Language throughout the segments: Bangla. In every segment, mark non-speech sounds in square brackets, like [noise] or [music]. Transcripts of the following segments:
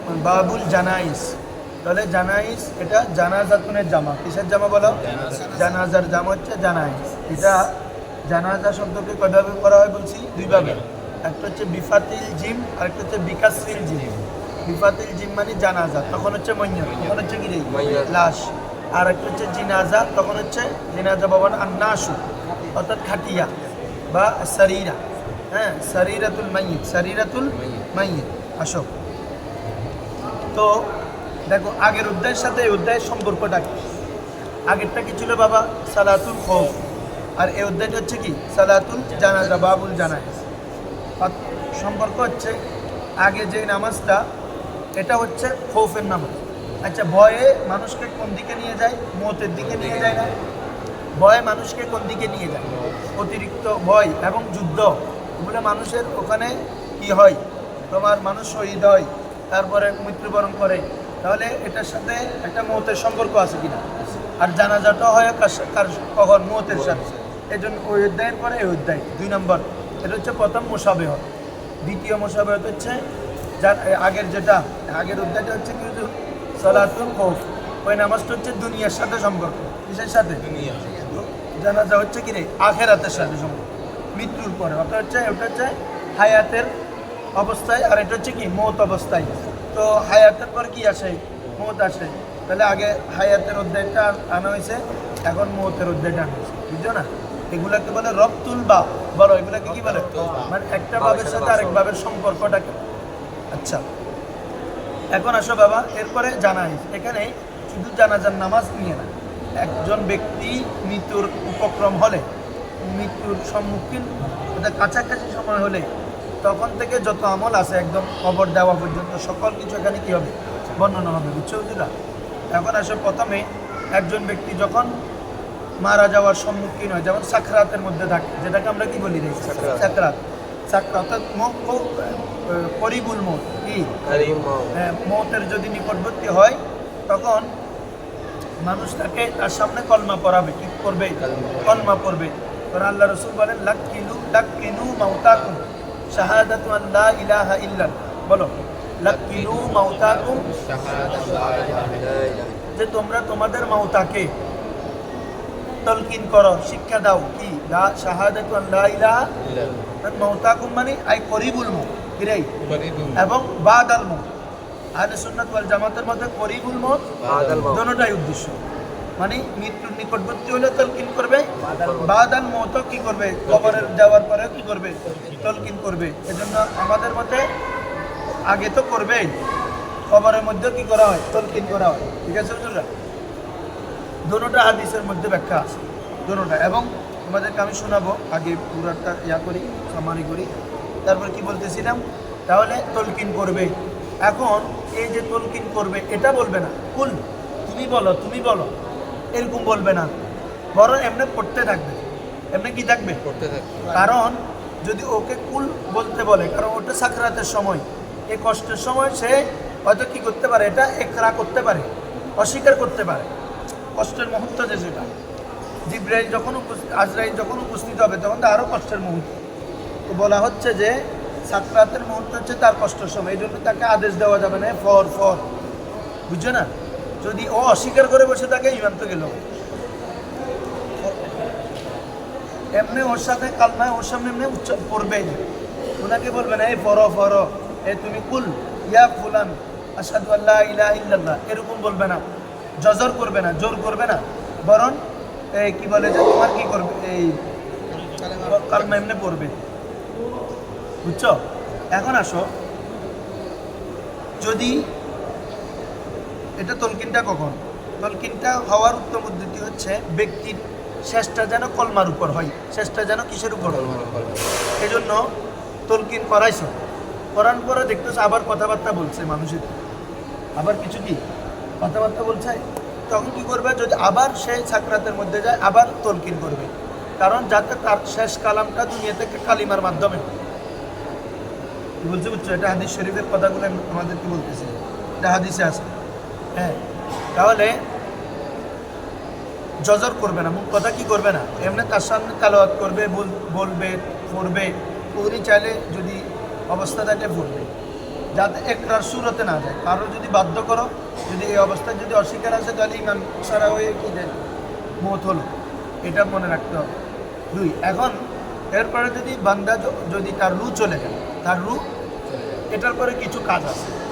বাবুল জানাইস। তাহলে জানাইস এটা জানাজাতুনের জামা। কিসের জামা বলো? জানাজার জামা হচ্ছে জানাইস। এটা জানাজা শব্দকে কয়ভাবে করা হয় বলছি? দুইভাবে একটা হচ্ছে বিফাতিল জিম আর একটা হচ্ছে বিকাশিল জিম। বিফাতিল জিম মানে জানাজা তখন হচ্ছে মৈয়ত তখন হচ্ছে কি লাশ। আর একটা হচ্ছে জিনাজা তখন হচ্ছে জিনাজা বাবান আর নাসু অর্থাৎ খাটিয়া বা শরীরা হ্যাঁ শরীরাতুল মাইয়িত শরীরাতুল মাইয়িত। আসো। তো দেখো, আগের অধ্যায়ের সাথে এই অধ্যায়ের সম্পর্কটা কি? আগেরটা কি ছিল বাবা? সালাতুল খৌফ আর এই অধ্যায়টা হচ্ছে কি? সালাতুল জানাজা, বাবুল জানাজ। সম্পর্ক হচ্ছে আগে যে নামাজটা, এটা হচ্ছে খৌফের নামাজ। আচ্ছা ভয়ে মানুষকে কোন দিকে নিয়ে যায়? মতের দিকে নিয়ে যায় না। ভয় মানুষকে কোন দিকে নিয়ে যায়? অতিরিক্ত ভয় এবং যুদ্ধ। এগুলো মানুষের ওখানে কি হয়? তোমার মানুষ শহীদ হয়। তারপরে মৃত্যুবরণ করে তাহলে এটার সাথে একটা মতের সম্পর্ক আছে কিনা? আর জানাজাটা হয় কার কার কখন? মতের সাথে। এই জন্য ওই অধ্যায়ের পরে এই অধ্যায়। দুই নম্বর এটা হচ্ছে প্রথম মোসাবেহ। দ্বিতীয় মোসাবেহ হচ্ছে যার আগের যেটা আগের অধ্যায়টা হচ্ছে কিন্তু সলাতুল খৌফ। ওই নামাজটা হচ্ছে দুনিয়ার সাথে সম্পর্ক। কিসের সাথে? জানাজা হচ্ছে কি রে? আখেরাতের সাথে সম্পর্ক। মৃত্যুর পরে। অর্থাৎ হচ্ছে ওটা হচ্ছে হায়াতের অবস্থায় আর এটা হচ্ছে কি মৌত অবস্থায়। তো হায়াতের পর কি আসে? মৌত আসে। তাহলে আগে হায়াতের অধ্যায়টা আনা হয়েছে এখন মৌতের অধ্যায়টা আনা হয়েছে। বুঝছ না? এগুলাকে বলে রপ্তুল বা বলো এগুলাকে কি বলে? মানে একটা ভাবের সাথে আরেক ভাবের সম্পর্কটাকে। আচ্ছা। এখন আসো বাবা এরপরে জানাইস এখানে শুধু জানাজার নামাজ নিয়ে না একজন ব্যক্তি মৃত্যুর উপক্রম হলে মৃত্যুর সম্মুখীন কাছাকাছি সময় হলে তখন থেকে যত আমল আছে একদম কবর দেওয়া পর্যন্ত সকল কিছু এখানে কি হবে? বর্ণনা হবে বুঝছ বুঝলা? এখন আসো প্রথমে একজন ব্যক্তি যখন মারা যাওয়ার সম্মুখীন হয় যেমন সাকরাতের মধ্যে থাকে যেটাকে আমরা কি বলি রে? সাকরাত। সাকরাত। সাকরাত অর্থাৎ করিবুল মত কি? মৌতের যদি নিকটবর্তী হয় তখন মানুষ তাকে তার সামনে কলমা পড়াবে কি করবে? কলমা পড়বে কারণ আল্লাহ রসুল বলেন লাক্কিলু লাক্কিনু মাউতাকুম। শাহাদাতু আল্লাহ ইলাহা বলো মাউতাকুম যে তোমরা তোমাদের মাউতাকে তলকিন করো শিক্ষা দাও। কি? লা শাহাদাতু আল্লাহ ইলাহা মাউতাকুম মানে আই করিবুল মৌ কিরাই? এবং বাদ আল মৌত আহলে সুন্নাত ওয়াল জামাতের মধ্যে করিবুল মত দোনোটাই উদ্দেশ্য। মানে মৃত্যুর নিকটবর্তী হলে তলকিন করবে। বাদ আল মত কি করবে? কবরের যাওয়ার পরে কি করবে? তলকিন করবে। এজন্য আমাদের মতে আগে তো করবেই কবরের মধ্যে কি করা হয়? তলকিন করা হয়। ঠিক আছে হুজুররা? দোনোটা হাদিসের মধ্যে ব্যাখ্যা আছে। দোনোটা এবং তোমাদেরকে আমি শোনাবো, আগে পুরাটা ইয়া করি, সামারি করি। তারপর কি বলতেছিলাম? তাহলে তলকিন করবে। এখন এই যে তলকিন করবে, এটা বলবে না। কুল, তুমি বলো তুমি বলো। এরকম বলবে না। বরং এমনি পড়তে থাকবে। এমনি কি থাকবে? পড়তে থাকবে। কারণ যদি ওকে কুল বলতে বলে কারণ ওটা সাকরাতের সময়। এই কষ্টের সময় সে হয়তো কি করতে পারে? এটা একরা করতে পারে অস্বীকার করতে পারে। কষ্টের মুহূর্ত যে সেটা। জিব্রাইল যখন উপস্থিত আজরাইল যখন উপস্থিত হবে তখন তো আরও কষ্টের মুহূর্ত। তো বলা হচ্ছে যে সাকরাতের মুহূর্ত হচ্ছে তার কষ্টের সময়। এই জন্য তাকে আদেশ দেওয়া যাবে না ফর ফর। বুঝছ না? যদি ও অস্বীকার করে বসে থাকে ইমান তো গেল। এমনি ওর সাথে কালমায় ওর সামনে এমনি উচ্চ পড়বে ওনাকে বলবে না এই ফর ফর এ তুমি কুল, ইয়া ফুলান আসাদু আল্লাহ ইলা ইল্লাল্লাহ। এরকম বলবে না। জজর করবে না, জোর করবে না। বরং এই কি বলে যে, তোমার কি করবে? এই কালমা এমনি পড়বে। বুঝছ? এখন আসো। যদি এটা তলকিনটা কখন? তলকিনটা হওয়ার উত্তম পদ্ধতি হচ্ছে ব্যক্তির শেষটা যেন কলমার উপর হয় শেষটা যেন কিসের উপর এই জন্য তলকিন করাইছো। করার পরে দেখতেছো আবার কথাবার্তা বলছে মানুষের। আবার কিছু কি? কথাবার্তা বলছে? তখন কি করবে? যদি আবার সে সাকরাতের মধ্যে যায় আবার তলকিন করবে। কারণ যাতে তার শেষ কালামটা দুনিয়া থেকে কালিমার মাধ্যমে। বলছে বুঝছ এটা হাদিস শরীফের কথাগুলো আমি আমাদেরকে বলতেছি। এটা হাদিসে আছে। হ্যাঁ তাহলে জজর করবে না, মুখ কথা কি করবে না? এমনি তার সামনে তালাওয়াত করবে, বল- বলবে, পড়বে। উনি চাইলে যদি অবস্থা থাকে পড়বে। যাতে একরার সুরতে না যায়। কারও যদি বাধ্য করো, যদি এই অবস্থায় যদি অস্বীকার আসে, তাহলে ইমাম সারা হয়ে কি দেয় মত হলো। এটা মনে রাখতে হবে। দুই, এখন এরপরে যদি বান্দা যদি তার রু চলে যায়, তার রু, এটার পরে কিছু কাজ আছে।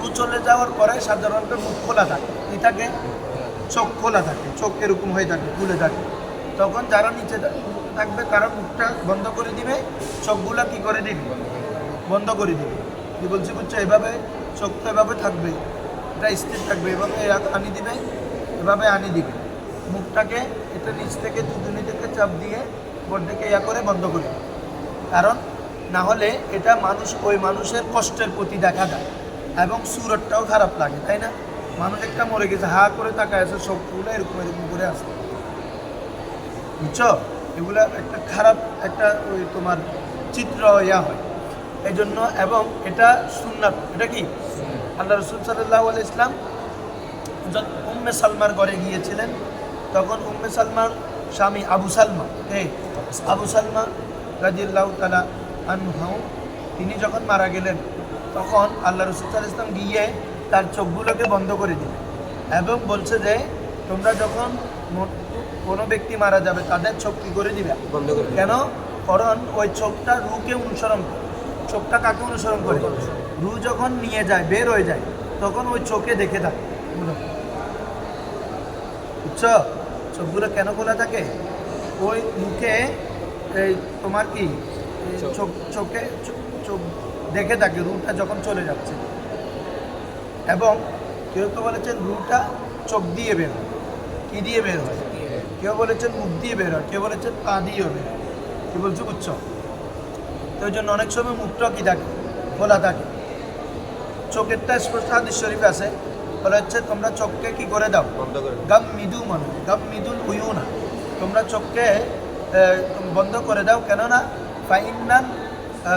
রু চলে যাওয়ার পরে সাধারণত মুখ খোলা থাকে। কি থাকে চোখ খোলা থাকে, চোখ এরকম হয়ে থাকে, খুলে থাকে। তখন যারা নিচে থাকবে তারা মুখটা বন্ধ করে দিবে, চোখগুলো কি করে দিবে? বন্ধ করে দিবে। কি বলছি, বুঝছ, এভাবে চোখ তো এভাবে থাকবে, এটা স্থির থাকবে। এভাবে আনি দিবে, এভাবে আনি দিবে। মুখটাকে এটা নিচ থেকে দুদুনি থেকে চাপ দিয়ে থেকে ইয়া করে বন্ধ করে। কারণ না হলে এটা মানুষ ওই মানুষের কষ্টের প্রতি দেখা যায় এবং সুরতটাও খারাপ লাগে তাই না? মানুষ একটা মরে গেছে হা করে তাকায় আছে সবগুলো এরকম এরকম করে আসে বুঝছ? এগুলা একটা খারাপ একটা ওই তোমার চিত্র ইয়া হয়। এই জন্য এবং এটা সুন্নাত এটা কি? আল্লাহ রসুল সাল্লাহ আল ইসলাম যখন উম্মে সালমার ঘরে গিয়েছিলেন তখন উম্মে সালমার স্বামী আবু সালমা কে? আবু সালমা। রাজিল্লাহ তালা আনহাউ তিনি যখন মারা গেলেন তখন আল্লাহ রসুল ইসলাম গিয়ে তার চোখগুলোকে বন্ধ করে দিলেন এবং বলছে যে তোমরা যখন কোনো ব্যক্তি মারা যাবে তাদের চোখ কী করে দিবে? বন্ধ করে কেন? কারণ ওই চোখটা রুকে অনুসরণ করে। চোখটা কাকে অনুসরণ করে? রু যখন। নিয়ে যায় বের হয়ে যায় তখন ওই চোখে দেখে থাকে। বুঝছ? চোখগুলো কেন খোলা থাকে? ওই মুখে এই তোমার কি? চোখে। চোখ- চোখ দেখে থাকে রুটা যখন চলে যাচ্ছে। এবং কেউ কেউ বলেছেন রুটা চোখ দিয়ে বের হয় কি দিয়ে বের হয়? কেউ বলেছেন মুখ দিয়ে বের হয় কেউ বলেছেন পা দিয়েও বের হয়। কি বলছো? বুঝছ তো ওই জন্য অনেক সময় মুখটাও কি থাকে খোলা থাকে। চোখেরটা স্পষ্ট হাদিস শরীফ আছে বলে হচ্ছে তোমরা চোখকে কি করে দাও? বন্ধ করে গাম মিদু মানে গাম মিদুল উয়ু না তোমরা চোখকে বন্ধ করে দাও। কেননা ফাইনান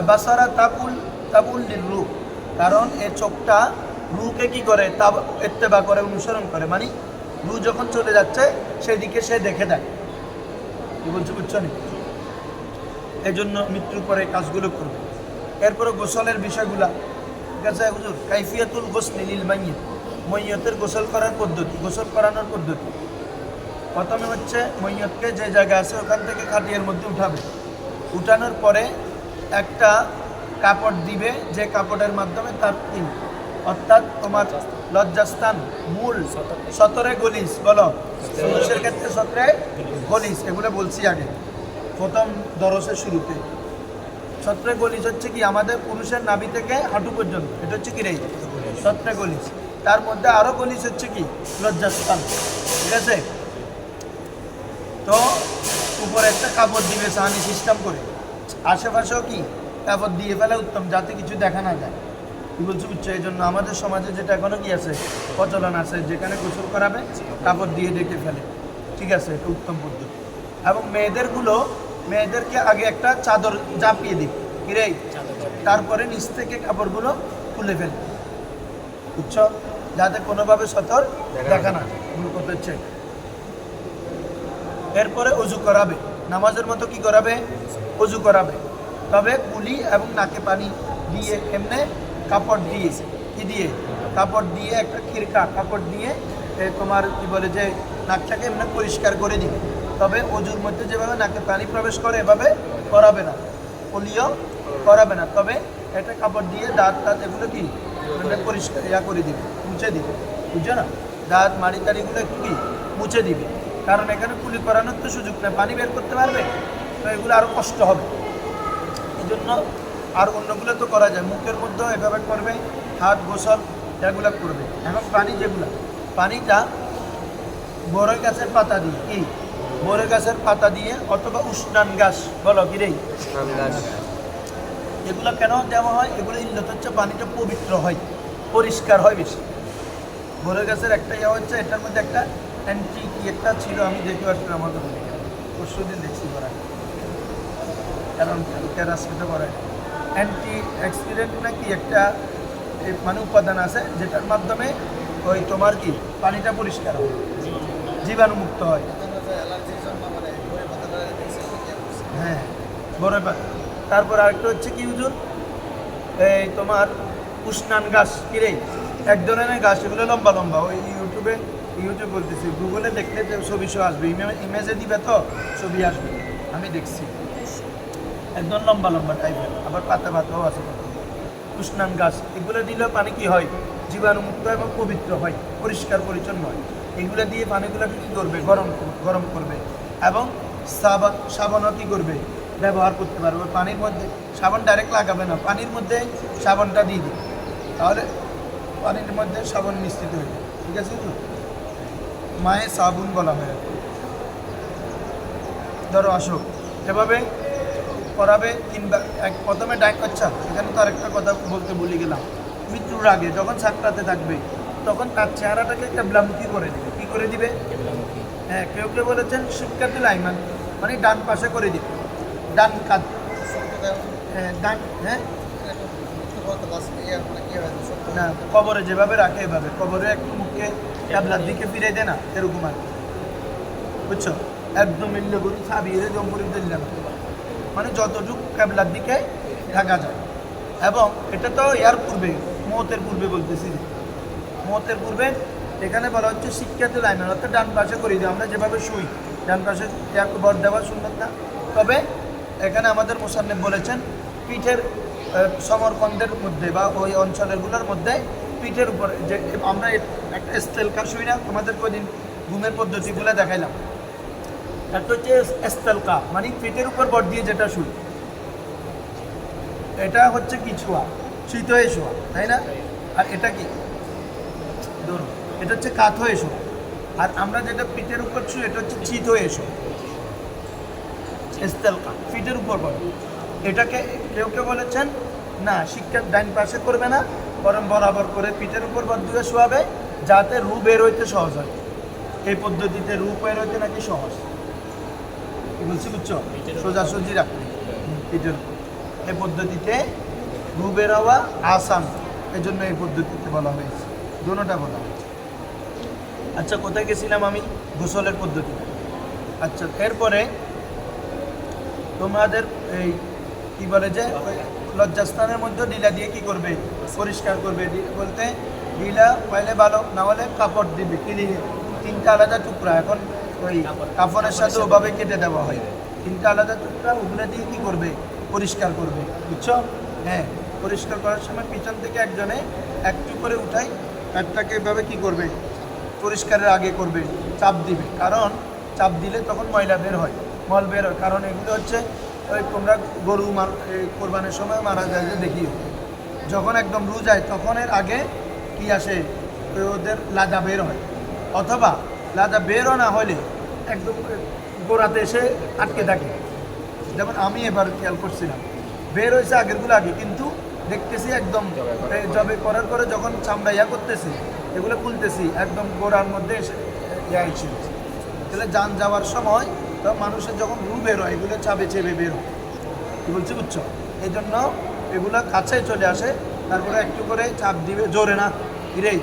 বাসারা তাবুল তাবুল রু কারণ এই চোখটা রুকে কি করে? তাব এত্তেবা করে, অনুসরণ করে। মানে রু যখন চলে যাচ্ছে, সেদিকে সে দেখে দেয়। কি বলছো, বুঝছ নি? জন্য মৃত্যুর পরে কাজগুলো করবে। এরপরে গোসলের বিষয়গুলা। ঠিক আছে, হুজুর? কাইফিয়াতুল গোসলি মৈয়তের গোসল করার পদ্ধতি, গোসল করানোর পদ্ধতি। প্রথমে হচ্ছে মৈয়তকে যে জায়গা আছে, ওখান থেকে খাটিয়ার মধ্যে উঠাবে। উঠানোর পরে একটা কাপড় দিবে যে কাপড়ের মাধ্যমে তার তিন। অর্থাৎ তোমার লজ্জাস্থান, মূল সতরে গলিস বলো। পুরুষের ক্ষেত্রে সতরে গলিস এগুলো বলছি আগে। প্রথম দরসের শুরুতে। সত্রে গলিস হচ্ছে কি? আমাদের পুরুষের নাভি থেকে হাঁটু পর্যন্ত। এটা হচ্ছে কি রে? সত্রে গলিস তার মধ্যে আরও গলিস হচ্ছে কি? লজ্জাস্থান। ঠিক আছে? তো উপরে একটা কাপড় দিবে, সাহানি সিস্টেম করে। আশেপাশেও কি? কাপড় দিয়ে ফেলে, উত্তম যাতে কিছু দেখা না যায়। কি বলছো বুঝছ এই জন্য আমাদের সমাজে যেটা এখনও কি আছে? প্রচলন আছে, যেখানে গোসল করাবে কাপড় দিয়ে ডেকে ফেলে। ঠিক আছে, এটা উত্তম পদ্ধতি। এবং মেয়েদেরগুলো, মেয়েদেরকে আগে একটা চাদর চাপিয়ে দিই কিরে তারপরে নিচ থেকে কাপড়গুলো খুলে ফেলে। বুঝছ? যাতে কোনোভাবে সতর দেখা না। মূল কথা হচ্ছে এরপরে অজু করাবে। নামাজের মতো কি করাবে? অজু করাবে। তবে কুলি এবং নাকে পানি দিয়ে এমনি কাপড় দিয়ে, কি দিয়ে? কাপড় দিয়ে একটা খিরকা কাপড় দিয়ে তোমার কি বলে যে নাকটাকে এমনি পরিষ্কার করে দিবে। তবে অজুর মধ্যে যেভাবে নাকে পানি প্রবেশ করে, এভাবে করাবে না। কুলিও করাবে না। তবে একটা কাপড় দিয়ে দাঁত টাত এগুলো কি? পরিষ্কার ইয়া করে দিবে, মুছে দিবে। বুঝছ না? দাঁত, মাড়ি তাড়িগুলো একটু কি? মুছে দিবে। কারণ এখানে কুলি করানোর তো সুযোগ নেই, পানি বের করতে পারবে? তো এগুলো আরও কষ্ট হবে। জন্য আর অন্যগুলো তো করা যায়। মুখের মধ্যেও এভাবে করবে হাত গোসল এগুলো করবে। এখন পানি যেগুলো পানিটা বড়ই গাছের পাতা দিয়ে কি? বড়ই গাছের পাতা দিয়ে অথবা উষ্ণান গাছ বলো কি রে? এগুলো কেন দেওয়া হয়? এগুলো ইল্লত হচ্ছে পানিটা পবিত্র হয় পরিষ্কার হয় বেশি। বড়ই গাছের একটা ইয়ে হচ্ছে এটার মধ্যে একটা অ্যান্টি কি একটা ছিল আমি দেখে আসলে আমাদের পরশু দিন দেখছি করা কারণ ক্যারাসিটা করে অ্যান্টি অ্যাক্সিডেন্ট নাকি একটা মানে উপাদান আছে, যেটার মাধ্যমে ওই তোমার কি, পানিটা পরিষ্কার হয় জীবাণুমুক্ত হয়। হ্যাঁ বড় পাতা তারপর আরেকটা হচ্ছে কি হুজুর, এই তোমার উষ্ণান গাছ কিরে এক ধরনের গাছ, এগুলো লম্বা লম্বা। ওই ইউটিউবে, ইউটিউব বলতেছি গুগলে দেখলে ছবি শো আসবে ইমেজে দিবে তো, ছবি আসবে। আমি দেখছি। একদম লম্বা লম্বা টাইপের আবার পাতা পাতাও আছে। উষ্ণান গাছ, এগুলো দিলে পানি কি হয়? জীবাণুমুক্ত এবং পবিত্র হয়, পরিষ্কার পরিচ্ছন্ন হয়। এগুলো দিয়ে পানিগুলোকে কী করবে? গরম গরম করবে এবং সাবান সাবানও কী করবে? ব্যবহার করতে পারবে। পানির মধ্যে সাবান ডাইরেক্ট লাগাবে না। পানির মধ্যে সাবানটা দিয়ে দিবে। তাহলে পানির মধ্যে সাবান মিশ্রিত হয়ে যাবে। ঠিক আছে তো? মায়ে সাবুন বলা হয়। ধরো আসো। এভাবে করাবে কিংবা এক প্রথমে ডাক আচ্ছা এখানে তো আরেকটা কথা বলতে ভুলে গেলাম। মৃত্যুর আগে যখন সাক্ষাতে থাকবে তখন তার চেহারাটাকে কেবলামুখী করে দেবে। কী করে দিবে? হ্যাঁ কেউ কেউ বলেছেন শিক্ষার্থী লাইমান মানে ডান পাশে করে দিবে। ডান কাজ হ্যাঁ ডান হ্যাঁ? না কবরে যেভাবে রাখে এভাবে। কবরে একটু মুখে ক্যাবলার দিকে ফিরে দেয় না এরকম আর। বুঝছ? একদম মিললে করি সাবিয়ে জম্বরি দিলাম মানে যতটুকু ক্যাবলার দিকে থাকা যায়। এবং এটা তো ইয়ার পূর্বে, মতের পূর্বে বলতেছি। মতের পূর্বে এখানে বলা হচ্ছে শিক্ষাতে লাইন, অর্থাৎ ডান পাশে করে দিই আমরা যেভাবে শুই, ডান পাশে বর দেওয়া সুন্দর না। তবে এখানে আমাদের মোসান্নেব বলেছেন, পিঠের সমরকন্দের মধ্যে বা ওই অঞ্চলেরগুলোর মধ্যে পিঠের উপর যে, আমরা একটা স্তেলকা শুই না, তোমাদের কদিন ঘুমের পদ্ধতিগুলো দেখাইলাম। একটা হচ্ছে এস্তেলকা মানে পিঠের উপর বর দিয়ে যেটা শুই। এটা হচ্ছে কি ছোঁয়া? শীত হয়ে শোয়া তাই না? আর এটা কি? ধরো, এটা হচ্ছে কাত হয়ে শোয়া আর আমরা যেটা পিঠের উপর শুই, এটা হচ্ছে চিত হয়ে শোয়া এস্তেলকা পিঠের উপর বল এটাকে কেউ কেউ বলেছেন, না শিক্ষার ডাইন পাশে করবে না, বরং বরাবর করে পিঠের উপর বর দিয়ে শোয়াবে, যাতে রু বের হইতে সহজ হয়। এই পদ্ধতিতে রু বের হইতে নাকি সহজ? বলছি বুঝছ সোজাসুজি রাখতে উপর এই পদ্ধতিতে রু বের হওয়া আসান এই জন্য এই পদ্ধতিতে বলা হয়েছে। দুটোটা বলা হয়েছে। আচ্ছা কোথায় গেছিলাম আমি? গোসলের পদ্ধতি। আচ্ছা এরপরে তোমাদের এই কি বলে যে, লজ্জাস্থানের মধ্যে ঢিলা দিয়ে কি করবে? পরিষ্কার করবে। বলতে ঢিলা পাইলে ভালো, না হলে কাপড় দিবে। কি দিয়ে তিনটা আলাদা টুকরা। এখন ওই কাপড়ের সাথে ওভাবে কেটে দেওয়া হয়। তিনটা আলাদা টুকরা ওগুলো দিয়ে কি করবে? পরিষ্কার করবে। বুঝছ? হ্যাঁ পরিষ্কার করার সময় পিছন থেকে একজনে একটু করে উঠাই, একটাকে এভাবে কি করবে? পরিষ্কারের আগে করবে, চাপ দিবে। কারণ চাপ দিলে তখন ময়লা বের হয়। মল বের হয়। কারণ এগুলো হচ্ছে, ওই তোমরা গরু কোরবানির সময় মারা যায় যে দেখি যখন একদম রু যায় তখন এর আগে কি আসে? ওদের লাদা বের হয়। অথবা লাদা বেরো না হলে একদম গোড়াতে এসে আটকে থাকে। যেমন আমি এবার খেয়াল করছিলাম, বের হয়েছে আগেরগুলো আগে, কিন্তু দেখতেছি একদম জবে করার পরে যখন চামড়া ইয়া করতেছি, এগুলো খুলতেছি, একদম গোড়ার মধ্যে এসে ইয়া এসে তাহলে যান যাওয়ার সময় তো মানুষের যখন রু বের এগুলো চাবে চেপে বের কি বলছি বুঝছ? এই জন্য এগুলো কাছে চলে আসে, তারপরে একটু করে চাপ দিবে, জোরে না হিরে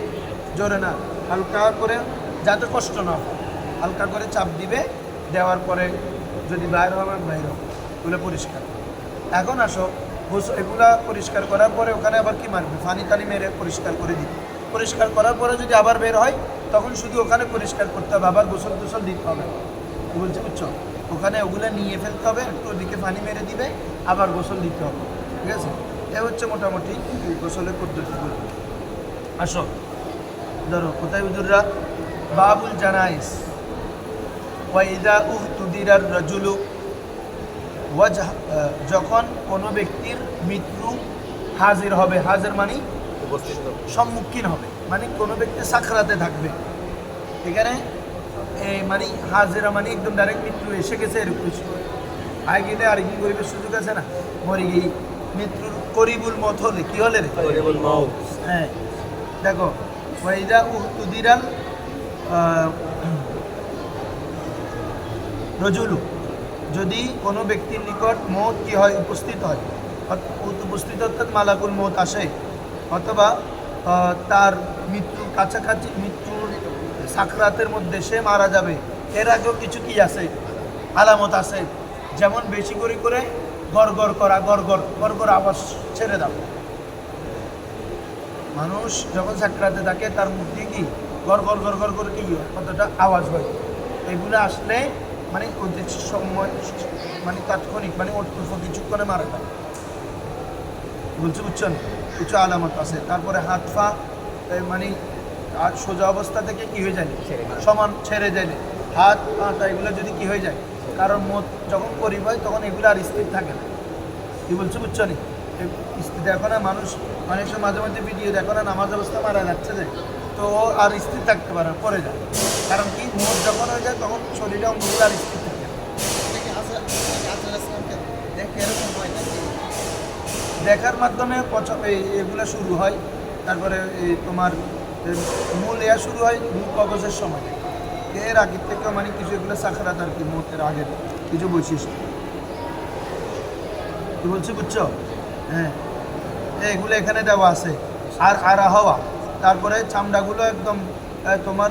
জোরে না, হালকা করে যাতে কষ্ট না হয়, হালকা করে চাপ দিবে, দেওয়ার পরে যদি বাইর হবে বাইর হবে এগুলো পরিষ্কার। এখন আসো এগুলা পরিষ্কার করার পরে ওখানে আবার কি মারবে? ফানি টানি মেরে পরিষ্কার করে দিবে। পরিষ্কার করার পরে যদি আবার বের হয়, তখন শুধু ওখানে পরিষ্কার করতে হবে, আবার গোসল টোসল দিতে হবে। বলছে, বুঝছ? ওখানে ওগুলো নিয়ে ফেলতে হবে, একটু ওদিকে পানি মেরে দিবে, আবার গোসল দিতে হবে, ঠিক আছে? এ হচ্ছে মোটামুটি গোসলের পদ্ধতিগুলো। আসো। ধরো, কোথায় হুজুররা বাবুল জানাইস ওয়াইদা উহ তুদিরার রাজুলু যখন কোনো ব্যক্তির মৃত্যু হাজির হবে হাজির মানে সম্মুখীন হবে মানে কোনো ব্যক্তি সাকরাতে থাকবে। এখানে এই মানে হাজিরা মানে একদম ডাইরেক্ট মৃত্যু এসে গেছে এরকম কিছু। আয় গেলে আর কি করিবে সুযোগ আছে না? মরে গিয়ে মৃত্যুর করিবুল মত হলে কি হলে হ্যাঁ। দেখো ওয়াইদা উহতুদিরাল [clears throat] রজুলু, যদি কোনো ব্যক্তির নিকট মত কি হয়, উপস্থিত হয়? উপস্থিত অর্থাৎ মালাকুল মত আসে। অথবা তার মৃত্যুর কাছাকাছি, মৃত্যুর সাকরাতের মধ্যে সে মারা যাবে। এর আগেও কিছু কি আছে? আলামত আছে। যেমন বেশি করে করে গড় করা, গড় গড় গড় আওয়াজ ছেড়ে দাও। মানুষ যখন সাকরাতে থাকে, তার মুখ দিয়ে কি? গড় গড় গড় গড় করে কি? কতটা আওয়াজ হয়? এগুলো আসলে মানে ওদের সময় মানে তাৎক্ষণিক মানে অল্প কিছুক্ষণে মারা যায় বলছি বুঝছেন? কিছু আলামত আছে। তারপরে হাত পা মানে আর সোজা অবস্থা থেকে কি হয়ে যায়? সমান ছেড়ে যায় হাত পা এগুলো যদি কি হয়ে যায়? কারণ মত যখন করিব হয় তখন এগুলো আর স্থির থাকে না। কি বলছো বুঝছ নি দেখো না মানুষ মানুষের মাঝে মাঝে ভিডিও দেখো না নামাজ অবস্থা মারা যাচ্ছে যে। তো আর স্থির থাকতে পারে পরে যায়। কারণ কি মত যখন হয়ে যায়, তখন শরীরে অঙ্গগুলো আর স্থির থাকে। দেখার মাধ্যমে এগুলো শুরু হয়। তারপরে তোমার মূল এয়া শুরু হয় মুখ কবচের সময়। এর আগের থেকে মানে কিছু এগুলো সাখারাত আর কি মুহূর্তের আগের কিছু বৈশিষ্ট্য। কি বলছি, বুঝছ? হ্যাঁ এগুলো এখানে দেওয়া আছে। আর আর হওয়া। তারপরে চামড়াগুলো একদম তোমার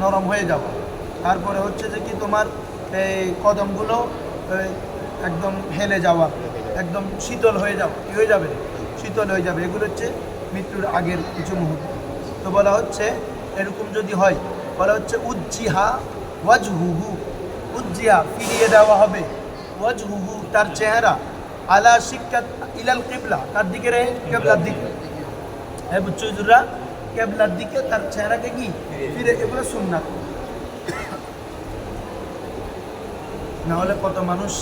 নরম হয়ে যাওয়া তারপরে হচ্ছে যে কি তোমার এই কদমগুলো একদম হেলে যাওয়া, একদম শীতল হয়ে যাওয়া কি হয়ে যাবে? শীতল হয়ে যাবে। এগুলো হচ্ছে মৃত্যুর আগের কিছু মুহূর্ত। তো বলা হচ্ছে, এরকম যদি হয়, বলা হচ্ছে, উজ্জিহা ওয়াজ হুহু উজ্জিহা ফিরিয়ে দেওয়া হবে। ওয়াজ হুহু তার চেহারা, আলা শিক্ষা ইলাল কিবলা, তার দিকে রে, কেবলার দিকে। হ্যাঁ কেবলার দিকে তার চেহারাকে কি? ফিরে এগুলো সুন্নাত। না হলে কত মানুষ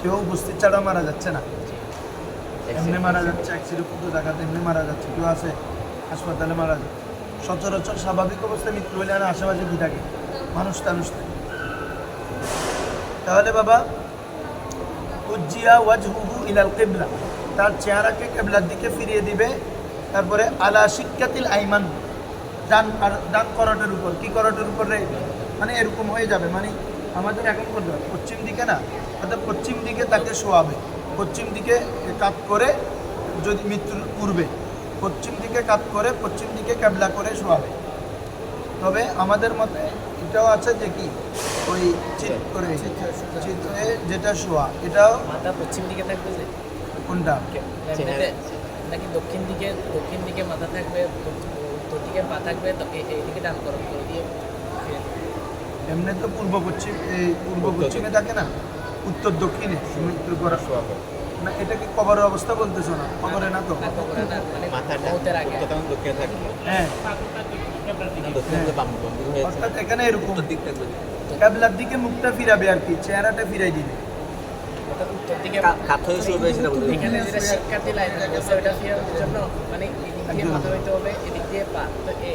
কেউ উপস্থিত ছাড়া মারা যাচ্ছে না। এমনি মারা যাচ্ছে অ্যাক্সিডেন্ট জায়গাতে এমনি মারা যাচ্ছে, কেউ আছে, হাসপাতালে মারা যাচ্ছে। সচরাচর স্বাভাবিক অবস্থায় মৃত্যু হলে আর আশেপাশে কি থাকে? মানুষ টানুষ তাহলে বাবা, উজ্জিয়া ওয়াজহুহু ইলাল কেবলা। তার চেহারাকে কেবলার দিকে ফিরিয়ে দিবে। তারপরে আলা শিক্ষাতিল আইমান ডান ডান করটের উপর। কি করটের উপর মানে এরকম হয়ে যাবে। মানে আমাদের এখন করতে হবে পশ্চিম দিকে না? অর্থাৎ পশ্চিম দিকে তাকে শোয়াবে। পশ্চিম দিকে কাত করে যদি মৃত্যুর পূর্বে। পশ্চিম দিকে কাত করে পশ্চিম দিকে ক্যাবলা করে শোয়াবে। তবে আমাদের মতে এটাও আছে যে কি? ওই চিত করে চিত যেটা শোয়া এটাও পশ্চিম দিকে থাকবে কোনটা? নাকি দক্ষিণ দিকে দক্ষিণ দিকে মাথা থাকবে উত্তর দিকে পা থাকবে তো এইদিকে ডান করো করে দিয়ে এমনি তো পূর্ব পশ্চিম এই পূর্ব পশ্চিমে থাকে না? উত্তর দক্ষিণে মৃত্যুর করা না এটা কি কবরের অবস্থা বলতেছো না? কবরে না তো? মানে হ্যাঁ। অর্থাৎ এখানে এরকম। দিক থাকবে ক্যাবলার দিকে মুখটা ফিরাবে আর কি চেহারাটা ফিরাই দিবে। অর্থাৎ উত্তর দিকে কা- হয়ে শুরু সেটা এখানে যেটা শিক্ষার্থী লাইন বলছে ওটা ফেরানোর জন্য মানে এদিক দিয়ে মাথা হইতে হবে এদিক দিয়ে পা। তো এ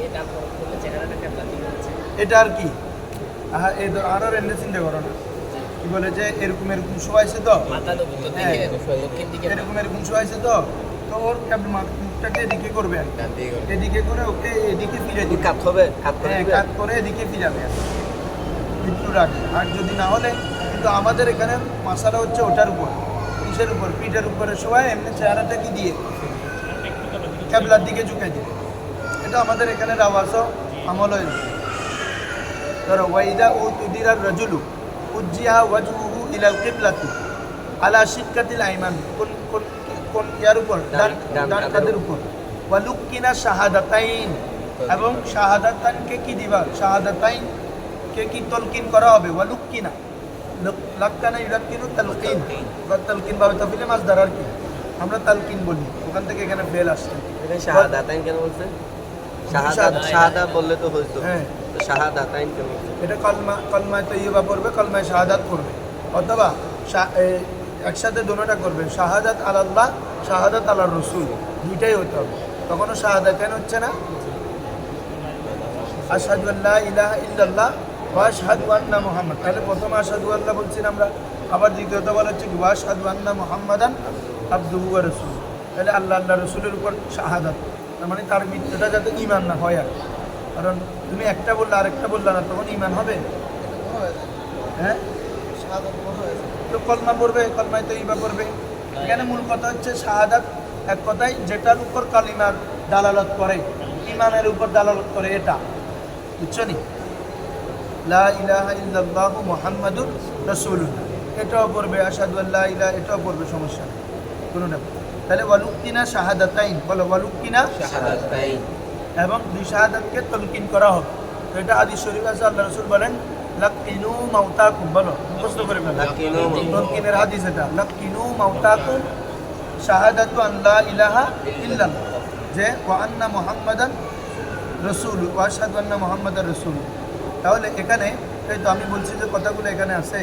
করলে চেহারাটা কেমন হচ্ছে। এটা আর কি? এই আর আর এমনি চিন্তা করো না। কি বলে যে এরকম এরকম শোয়াইছে তো? মাথা তো উত্তর হ্যাঁ। এরকম এরকম শোয়াইছে তো? তো ওর মুখটাকে এদিকে করবে। এদিকে করে ওকে এদিকে ফিরে দিবে। কাত হবে কাত করে হ্যাঁ, করে এদিকে ফিরাবে। মৃত্যুর আগে আর যদি না হলে কিন্তু আমাদের এখানে মশালা হচ্ছে ওটার উপর কিসের উপর পিঠের উপরে সবাই এমনি চেহারাটা কি দিয়ে? ক্যাবলার দিকে ঝুঁকাই দিয়ে। এটা আমাদের এখানে রাওয়াজও আমল হয়ে ধরো ওয়াইদা ও তুদিরার রাজুলু উজ্জিহা ওয়াজহুহু ইলাল কিবলাতি আলা শিক্কাতিল আইমান। কোন কোন কোন ইয়ার উপর? ডান ডান কাদের উপর। ওয়ালুক্কিনা শাহাদাতাইন। এবং শাহাদাতানকে কি দিবা? শাহাদাতাইন কে কি তলকিন করা হবে? ওয়ালুক্কিনা লুক- লাক্কানা তালকিন। তালকিন। ভাবে তফিলে মাছ ধরার কি? আমরা তালকিন বলি। ওখান থেকে এখানে ফেল আসছে। শাহাদাতাইন কেন বলছে শাহাদাত। শাহাদা। বললে তো হইতো। হ্যাঁ। শাহাদাতাইন কেন বলছে এটা কলমা কলমায় পড়বে কলমায় শাহাদাত পড়বে। অথবা একসাথে দোনোটা করবে। শাহাদাত আল্লাহ শাহাদাত আল্লাহ রসুল। দুইটাই হতে হবে। তখনও শাহাদাতেন হচ্ছে না। আশহাদু ইলাহা ইল্লাল্লাহ ওয়া আশহাদু আন্না মুহাম্মদ। তাহলে প্রথমে আশহাদু আল্লাহ বলছেন আমরা, আবার দ্বিতীয়ত বলা হচ্ছে কি ওয়া আশহাদু আন্না মুহাম্মাদান আবদুহু রাসূল তাহলে আল্লাহ আল্লাহ রসুলের উপর শাহাদাত, তার মানে তার মৃত্যুটা যাতে ঈমান না হয় আর। কারণ তুমি একটা বললে, আরেকটা বললে না, তখন ঈমান হবে? হ্যাঁ? তো কলমা পড়বে, কলমায় তো ইবা পড়বে। এখানে মূল কথা হচ্ছে শাহাদাত, এক কথায় যেটার উপর কালিমার দালালত করে ইমানের উপর দালালত করে এটা। বুঝছ নি? লা ইলাহা ইল্লাল্লাহু মুহাম্মাদুর রাসূলুল্লাহ। এটাও পড়বে আশহাদু আল্লা ইলাহা এটাও পড়বে সমস্যা নেই। কোনো না। তাহলে ওয়ালুকিনা শাহাদাতাইন বলো ওয়ালুকিনা শাহাদাতাইন। এবং দুই শাহাদাতকে তলকিন করা হবে। তো এটা হাদিস শরীফ আছে আল্লাহ রসুল বলেন লাকিনু মাউতাকুম বলো মুখস্থ করে ফেলো। লাকিনু তলকিনের হাদিস এটা লাকিনু মাউতাকুম শাহাদাতু আল্লাহ ইলাহা ইল্লাল্লাহ। যে ওয়া আন্না মুহাম্মাদান রসুল ওয়াশহাদু আন্না মুহাম্মাদান রসুল তাহলে এখানে এই তো আমি বলছি যে কথাগুলো এখানে আছে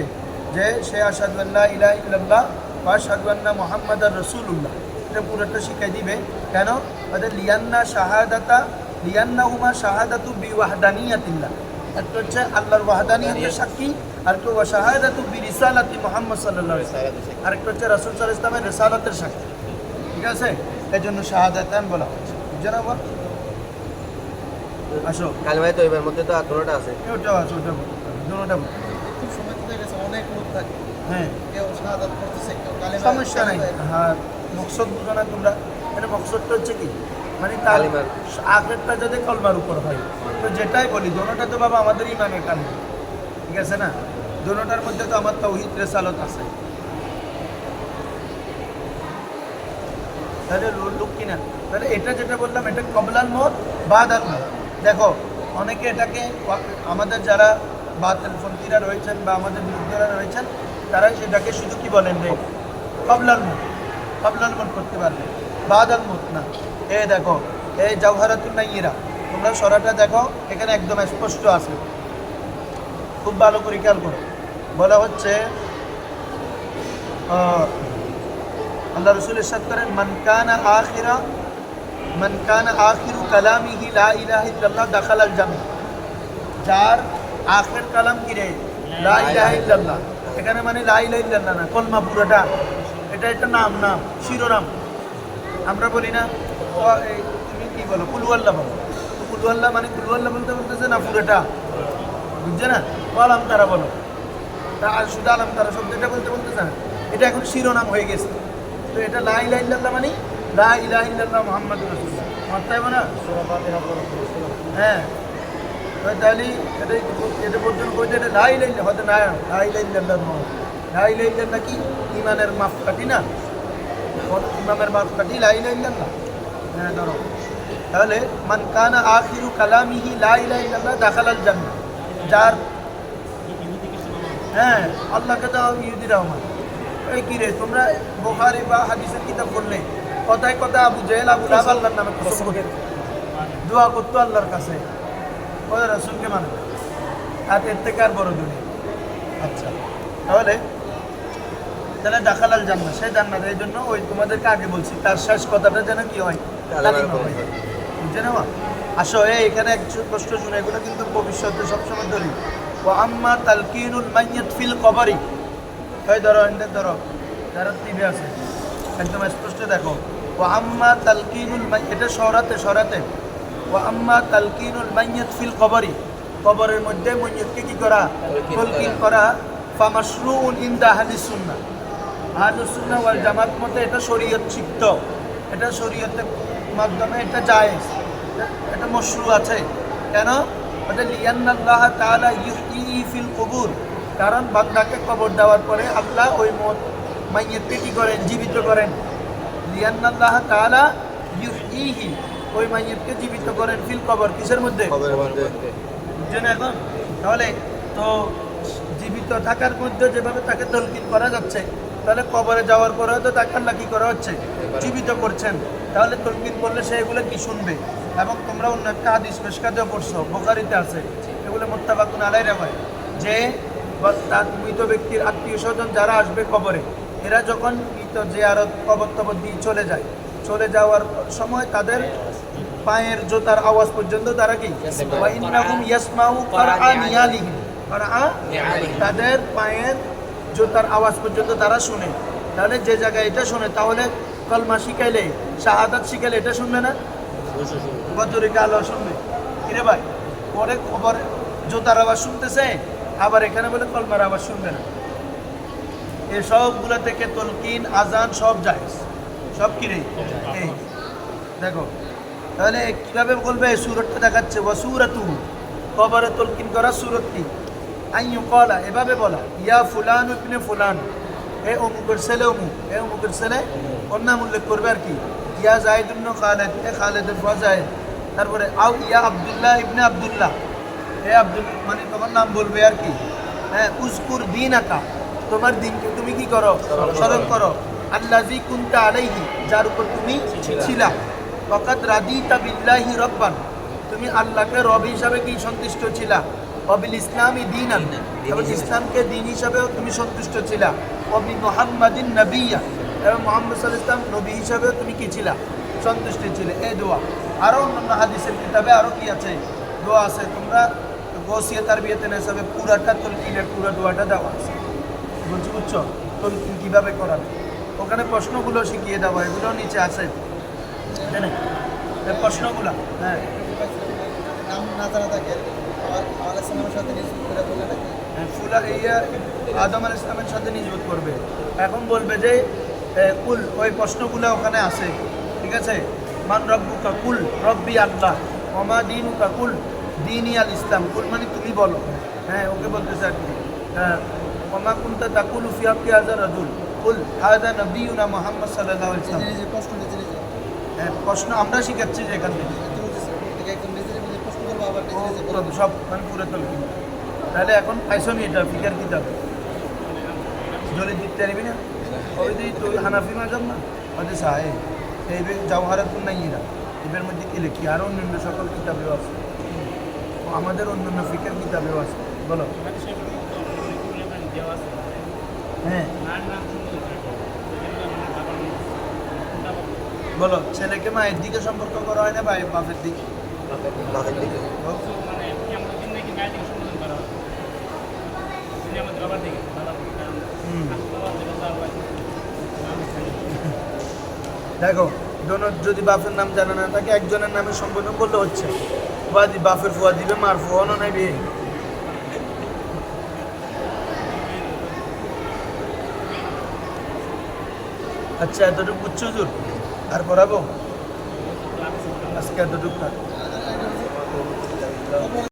যে সে আশহাদু আল্লাহ ইলাহা ইল্লাল্লাহ ওয়াশহাদু আন্না মুহাম্মাদান রসুলুল্লাহ। এটা পুরোটা শিখাই দিবে। কেন? ওদের লিয়ান্না শাহাদাতা লিয়ান্না হুমা শাহাদাতু বি বিওয়াহদানিয়াতিল্লাহ। একটা হচ্ছে আল্লাহর ওয়াহদানিয়তের সাক্ষী আর একটা ওয়া শাহাদাতু বিরিসালাতি মুহাম্মদ সাল্লাল্লাহু আলাইহি ওয়াসাল্লাম। আরেকটা হচ্ছে রসুল আলাইহি ওয়াসাল্লামের রিসালাতের সাক্ষী। ঠিক আছে? এই জন্য শাহাদাতান বলা হচ্ছে আবার আসো। কালিমায় তো এবার মধ্যে তো আর দুটোটা আছে। ওটাও আছে ওটা দুটোটা বলো। খুব সময় তো গেছে অনেক লোক থাকে। হ্যাঁ। কেউ শাহাদাত করতেছে কেউ কালেমা সমস্যা নাই। হ্যাঁ মকসদ বুঝো না তোমরা এটা মকসদটা হচ্ছে কি? মানে তার কালিমার। আগেরটা কলমার উপর হয়। তো যেটাই বলি দোনোটা তো বাবা আমাদের ইমানের কান ঠিক আছে না? দোনোটার মধ্যে তো আমার তৌহিদ রেসালত আছে। তাহলে লোক কিনা তাহলে এটা যেটা বললাম এটা কবলাল মত বাদাল মত। দেখো, অনেকে এটাকে আমাদের যারা বাতিল ফন্তিরা রয়েছেন বা আমাদের বিরুদ্ধরা রয়েছেন তারা সেটাকে শুধু কি বলেন রে? কবলাল মত কবলাল মত করতে পারবে বাদাল মত না। এ দেখো এই জওহারাতুল নাইয়েরা, তোমরা সরাটা দেখো, এখানে একদম স্পষ্ট আছে। খুব ভালো করে খেয়াল করো। বলা হচ্ছে আল্লাহ রসুল ইরশাদ করেন, মান কানা আখিরা মান কানা আখিরু কালামিহি লা ইলাহা ইল্লাল্লাহ দাখালাল জান্নাহ যার আখের কালাম কি রে লা ইলাহা ইল্লাল্লাহ এখানে মানে লা ইলাহা ইল্লাল্লাহ না কলমা পুরোটা। এটা একটা নাম নাম শিরোনাম। আমরা বলি না তুমি কি বলো কুলুয়াল্লাহ বলো। তো কুলুয়াল্লাহ মানে কুলুয়াল্লাহ বলতে বলতেছে না পুরোটা? বুঝছে না? আলাম তারা বলো। তা আর শুধু আলাম তারা শব্দটা বলতে বলতেছে না এটা এখন শিরোনাম হয়ে গেছে। তো এটা লা ইলাহা ইল্লাল্লাহ মানে লা ইলাহা ইল্লাল্লাহ মুহাম্মাদুর রাসূলুল্লাহ। মাত্রায় না হ্যাঁ? তাহলে এটা এটা পর্যন্ত কইতে এটা লা ইলাহা ইল্লাল্লাহ, হয়তো না, লা ইলাহা ইল্লাল্লাহ নয় লা ইলাহা ইল্লাল্লাহ কি? ইমানের মাপকাঠি না? ইমামের মাপকাঠি লা ইলাহা ইল্লাল্লাহ। হ্যাঁ ধরো। তাহলে, মান কানা আখিরু কালামিহি লা ইলাহা ইল্লাল্লাহ দাখালাল জান্নাহ। যার হ্যাঁ আল্লাহকে দাও ইহুদি রহমান। এই কি রে, তোমরা বোখারি বা হাদিসের কিতাব পড়লে? কথায় কথা আবু জেহেল আবু লাহাব আল্লাহর নামে কসম দোয়া করতো আল্লাহর কাছে। ওই রসুলকে মানে? আর এর থেকে আর বড় দুনিয়া। আচ্ছা। তাহলে তাহলে দাখালাল জান্নাত সে জান্নাত এই জন্য ওই তোমাদেরকে আগে বলছি তার শেষ কথাটা যেন কি হয়? হয়। হয়। বুঝছে না? আসো এই এখানে এক কষ্ট শুনে এগুলো কিন্তু ভবিষ্যতে সবসময় ধরি। ও আম্মা তালকিনুল মাইয়াত ফিল কবরি। এই ধরো এনতে ধরো। যারা টিভি আছে একদম স্পষ্ট দেখো। ও আম্মা তালকিনুল এটা সরাতে সরাতে ও আম্মা তালকিনুল মাইয়াত ফিল কবরি। কবরের মধ্যে মইয়াতকে কি করা? তলকিন করা। ফামাশরুউন ইনদা আহলিস সুন্নাহ আহলুস সুন্নাহ ওয়াল জামাত মতে এটা শরীয়ত সিদ্ধ। এটা শরীয়তের মাধ্যমে এটা জায়েজ। এটা- এটা মশরু আছে। কেন? ওটা লিয়ান্নাল্লাহ তাআলা ইউহয়ি ফিল কুবুর। কারণ বান্দাকে কবর দেওয়ার পরে আল্লাহ ওই মত মাইয়াতকে কি করেন? জীবিত করেন। লিয়ান্নাল্লাহ তাআলা ওই মাইয়াতকে জীবিত করেন ফিল কবর কিসের মধ্যে? খবরের মধ্যে। বুঝছেন এখন? তাহলে তো জীবিত থাকার মধ্যে যেভাবে তাকে তলকিন করা যাচ্ছে তাহলে কবরে যাওয়ার পরেও তো তাকে আল্লাহ কি করা হচ্ছে? জীবিত করছেন। তাহলে তলকিন করলে সে এগুলো কি শুনবে? এবং তোমরা অন্য একটা হাদিস পেশকাতেও পড়ছো বোকারিতে আছে এগুলো মোত্তাবাকুন আলাই রেবায় যে তার মৃত ব্যক্তির আত্মীয় স্বজন যারা আসবে কবরে এরা যখন মৃত যে আরও কবর দিয়ে চলে যায়। চলে যাওয়ার সময় তাদের পায়ের জোতার আওয়াজ পর্যন্ত তারা কি? তাদের পায়ের জোতার আওয়াজ পর্যন্ত তারা শুনে। তাহলে যে জায়গায় এটা শুনে তাহলে কলমা শিখাইলে শাহাদাত শিখাইলে এটা শুনবে না? বদরিকা আলো শুনবে। কিরে ভাই পরে খবর জোতার আওয়াজ শুনতেছে আবার এখানে বলে কলমার আওয়াজ শুনবে না। এই সবগুলো থেকে তলকিন আজান সব যায় সব কিরে এই। দেখো তাহলে কীভাবে বলবে? সুরতটা দেখাচ্ছে ও সুরতু কবরে তলকিন করা সুরত কি? আইয়ু কলা এভাবে বলা ইয়া ফুলান ইবনে ফুলান। এ অমুকের ছেলে অমুক এ অমুকের ছেলে ওর নাম উল্লেখ করবে আর কি। ইয়া জাহিদ ইবনু খালেদ এ খালেদ ফজাহেদ তারপরে আউ ইয়া আব্দুল্লাহ ইবনে আব্দুল্লাহ। এ আব্দুল মানে তোমার নাম বলবে আর কি। হ্যাঁ উস্কুর দিন আকা তোমার দিনকে তুমি কি করো? স্মরণ করো। আল্লাজি কুনতা আলাইহি যার উপর তুমি ছিলা। ফকাত রাদিতা বিল্লাহি রব্বান তুমি আল্লাহকে রব হিসাবে কি সন্তুষ্ট ছিলা? অবিল ইসলামী দিন এবং ইসলামকে দিন হিসাবেও তুমি সন্তুষ্ট ছিলা। অবি মোহাম্মদিন নবিয়া এবং মোহাম্মদ সাল ইসলাম নবী হিসাবেও তুমি কি ছিলা? সন্তুষ্ট ছিলে। এই দোয়া। আরও অন্যান্য হাদিসের কিতাবে আরও কি আছে? দোয়া আছে। তোমরা গসিয়ে তার বিয়েতে হিসাবে পুরাটা তলকিনের পুরো দোয়াটা দেওয়া আছে বলছি বুঝছ? তলকিন কীভাবে করাবে ওখানে প্রশ্নগুলো শিখিয়ে দেওয়া এগুলো নিচে আছে। না? প্রশ্নগুলো হ্যাঁ। নাম না জানা থাকে হ্যাঁ, ফুলা ইয়া আদম আল ইসলামের সাথে নিজবত করবে। এখন বলবে যে কুল ওই প্রশ্নগুলো ওখানে আছে। ঠিক আছে? মান রব্বু কাকুল রব্বি আল্লাহ অমা দিনুকা কাকুল দিনই আল ইসলাম। কুল মানে তুমি বলো। হ্যাঁ ওকে বলতেছে আর কি। হ্যাঁ ওমা কুন্তা তাকুল ফিয়াবকে আজার রাজুল কুল হায়দা নবীনা মোহাম্মদ ইসলাম নিজে নিজে প্রশ্ন নিজে নিজে হ্যাঁ, প্রশ্ন আমরা শিখাচ্ছি যে এখান থেকে। সব মানে পুরো তলকিন তাহলে এখন পাইছো নি এটা ফিকার কিতাব জলে দিতে পারবি না? ওই যে তুই হানাফি মাজাব না? ওদের সাহেব এই জওহারাতুন নাই এরা এদের মধ্যে কি লিখি? আরও অন্যান্য সকল কিতাবেও আছে। আমাদের অন্যান্য ফিকের কিতাবেও আছে। বলো। হ্যাঁ। বলো ছেলেকে মায়ের দিকে সম্পর্ক করা হয় না ভাই বাপের দিকে? বাপের দিকে। দেখো দোনো যদি বাপের নাম জানা না থাকে একজনের নামে সম্বোধন করলে হচ্ছে। ফুয়াদি বাপের ফুয়া দিবে মার ফুয়ানো নাই আচ্ছা এতটুকু বুঝছ জোর। আর পড়াবো আজকে এতটুকু থাক।